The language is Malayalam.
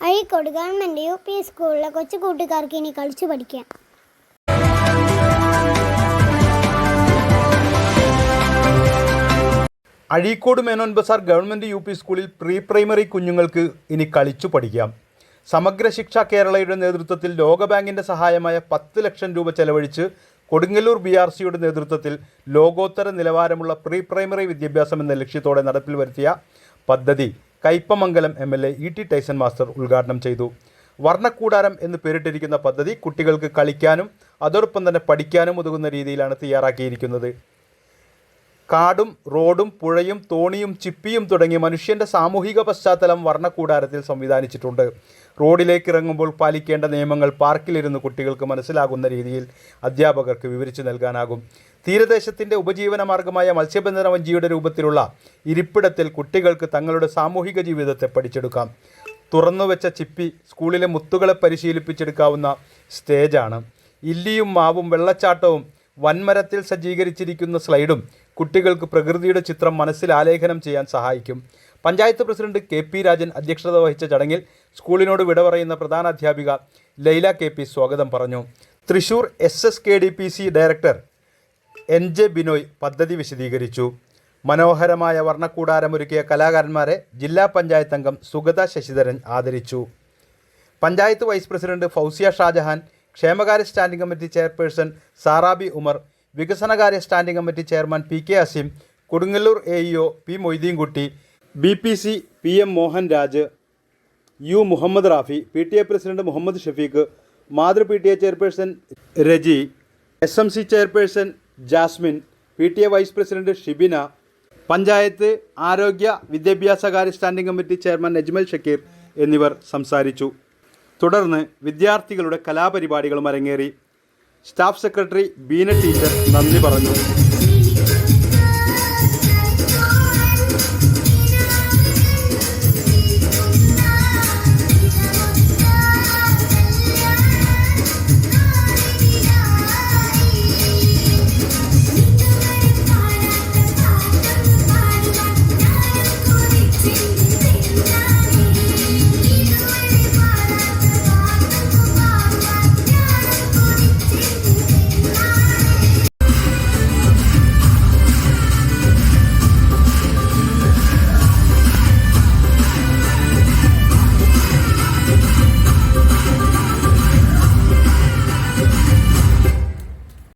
അഴീക്കോട് ഗവൺമെന്റ് യു പി സ്കൂളിലെ കൊച്ചു കൂട്ടുകാർക്ക് ഇനി കളിച്ചു പഠിക്കാം. Azhikode Menon Bazar government U P സ്കൂളിൽ പ്രീ പ്രൈമറി കുഞ്ഞുങ്ങൾക്ക് ഇനി കളിച്ചു പഠിക്കാം. സമഗ്ര ശിക്ഷ കേരളയുടെ നേതൃത്വത്തിൽ ലോകബാങ്കിന്റെ സഹായമായ പത്ത് ലക്ഷം രൂപ ചെലവഴിച്ച് കൊടുങ്ങല്ലൂർ ബി ആർ സിയുടെ നേതൃത്വത്തിൽ ലോകോത്തര നിലവാരമുള്ള പ്രീ പ്രൈമറി വിദ്യാഭ്യാസം എന്ന ലക്ഷ്യത്തോടെ നടപ്പിൽ വരുത്തിയ പദ്ധതി. Kaipamangalam M L A E T Tyson master ഉദ്ഘാടനം ചെയ്തു. വർണക്കൂടാരം എന്ന് പേരിട്ടിരിക്കുന്ന പദ്ധതി കുട്ടികൾക്ക് കളിക്കാനും അതോടൊപ്പം തന്നെ പഠിക്കാനും ഉതകുന്ന രീതിയിലാണ് തയ്യാറാക്കിയിരിക്കുന്നത്. കാടും റോഡും പുഴയും തോണിയും ചിപ്പിയും തുടങ്ങി മനുഷ്യന്റെ സാമൂഹിക പശ്ചാത്തലം വർണക്കൂടാരത്തിൽ സംവിധാനിച്ചിട്ടുണ്ട്. റോഡിലേക്ക് ഇറങ്ങുമ്പോൾ പാലിക്കേണ്ട നിയമങ്ങൾ പാർക്കിലിരുന്ന് കുട്ടികൾക്ക് മനസ്സിലാകുന്ന രീതിയിൽ അധ്യാപകർക്ക് വിവരിച്ചു നൽകാനാകും. തീരദേശത്തിന്റെ ഉപജീവന മാർഗമായ മത്സ്യബന്ധന വഞ്ചിയുടെ രൂപത്തിലുള്ള ഇരിപ്പിടത്തിൽ കുട്ടികൾക്ക് തങ്ങളുടെ സാമൂഹിക ജീവിതത്തെ പഠിച്ചെടുക്കാം. തുറന്നുവെച്ച ചിപ്പി സ്കൂളിലെ മുത്തുകളെ പരിശീലിപ്പിച്ചെടുക്കാവുന്ന സ്റ്റേജാണ്. ഇല്ലിയും മാവും വെള്ളച്ചാട്ടവും വൻമരത്തിൽ സജ്ജീകരിച്ചിരിക്കുന്ന സ്ലൈഡും കുട്ടികൾക്ക് പ്രകൃതിയുടെ ചിത്രം മനസ്സിൽ ആലേഖനം ചെയ്യാൻ സഹായിക്കും. Panchayat president K P Rajan അധ്യക്ഷത വഹിച്ച ചടങ്ങിൽ സ്കൂളിനോട് വിട പറയുന്ന പ്രധാന അധ്യാപിക ലൈല കെ പി സ്വാഗതം പറഞ്ഞു. Thrissur S S K D P C director N J Binoy പദ്ധതി വിശദീകരിച്ചു. മനോഹരമായ വർണക്കൂടാരമൊരുക്കിയ കലാകാരന്മാരെ ജില്ലാ പഞ്ചായത്ത് അംഗം സുഗത ശശിധരൻ ആദരിച്ചു. പഞ്ചായത്ത് വൈസ് പ്രസിഡന്റ് ഫൗസിയ ഷാജഹാൻ ക്ഷേമകാര്യ standing committee chairperson Sarabi Umar വികസനകാര്യ standing committee chairman P K Azeem Kodungallur A E O P Moideenkutty B P C P M Mohan Raj U Muhammad Rafi P T A president Muhammad Shafeeq മാതൃ P T A chairperson Reji S M C chairperson Jasmin P T A vice president Shibina panchayat ആരോഗ്യ വിദ്യാഭ്യാസ കാര്യ standing committee chairman Najmal Shakeer എന്നിവർ സംസാരിച്ചു. തുടർന്ന് വിദ്യാർത്ഥികളുടെ കലാപരിപാടികളും അരങ്ങേറി. സ്റ്റാഫ് സെക്രട്ടറി ബീന ടീച്ചർ നന്ദി പറഞ്ഞു.